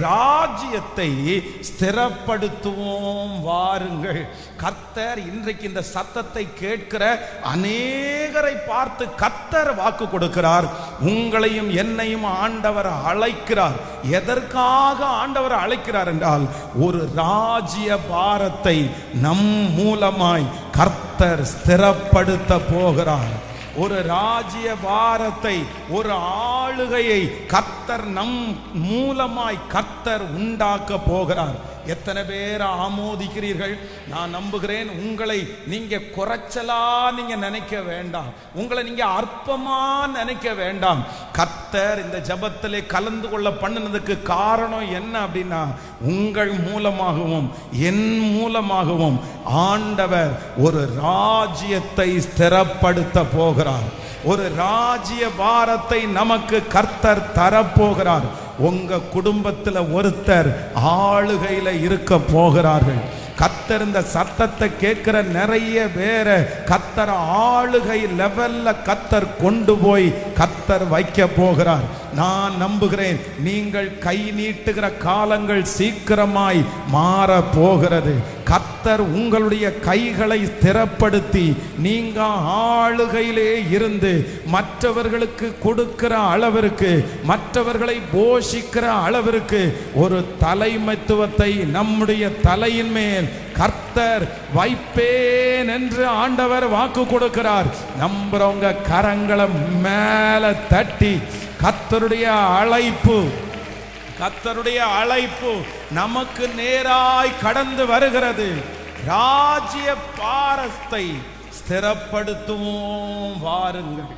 ராஜ்யத்தை ஸ்திரப்படுத்துவோம் வாருங்கள். கர்த்தர் இன்றைக்கு இந்த சத்தத்தை கேட்கிற அநேகரை பார்த்து கர்த்தர் வாக்கு கொடுக்கிறார். உங்களையும் என்னையும் ஆண்டவர் அழைக்கிறார். எதற்காக ஆண்டவர் அழைக்கிறார் என்றால் ஒரு ராஜ்ய பாரத்தை நம் மூலமாய் கர்த்தர் ஸ்திரப்படுத்த போகிறார். ஒரு ராஜ்ய பாரத்தை ஒரு ஆளுகையை கர்த்தர் நம் மூலமாய் கர்த்தர் உண்டாக்க போகிறார். எத்தனை பேர் ஆமோதிக்கிறீர்கள்? நான் நம்புகிறேன் உங்களை நீங்க குறைச்சலா நீங்க நினைக்க வேண்டாம். உங்களை நீங்க அற்பமா நினைக்க வேண்டாம். கர்த்தர் இந்த ஜபத்திலே கலந்து கொள்ள பண்ணினதுக்கு காரணம் என்ன அப்படின்னா உங்கள் மூலமாகவும் என் மூலமாகவும் ஆண்டவர் ஒரு ராஜ்யத்தை ஸ்திரப்படுத்த போகிறார். ஒரு ராஜ்ய பாரத்தை நமக்கு கர்த்தர் தரப்போகிறார். உங்க குடும்பத்தில் ஒருத்தர் ஆளுகையில் இருக்க போகிறார்கள். கத்தர் இந்த சத்தத்தை கேட்கிற நிறைய பேரை கத்தர் ஆளுகை லெவல்ல கத்தர் கொண்டு போய் கத்தர் வைக்க போகிறார். நான் நம்புகிறேன். நீங்கள் கை நீட்டுகிற காலங்கள் சீக்கிரமாய் மாற போகிறது கத்தர் உங்களுடைய கைகளை ஸ்திரப்படுத்தி நீங்க ஆளுகையிலே இருந்து மற்றவர்களுக்கு கொடுக்கிற அளவிற்கு மற்றவர்களை போஷிக்கிற அளவிற்கு ஒரு தலைமைத்துவத்தை நம்முடைய தலையின் மேல் கர்த்தர் வைப்பேன் என்று ஆண்டவர் வாக்கு கொடுக்கிறார். நம்புறவங்க கரங்களை மேல தட்டி கத்தருடைய அழைப்பு கத்தருடைய அழைப்பு நமக்கு நேராய் கடந்து வருகிறது. ராஜ்ய பாரஸ்தை ஸ்திரப்படுத்துவோம் வாருங்கள்.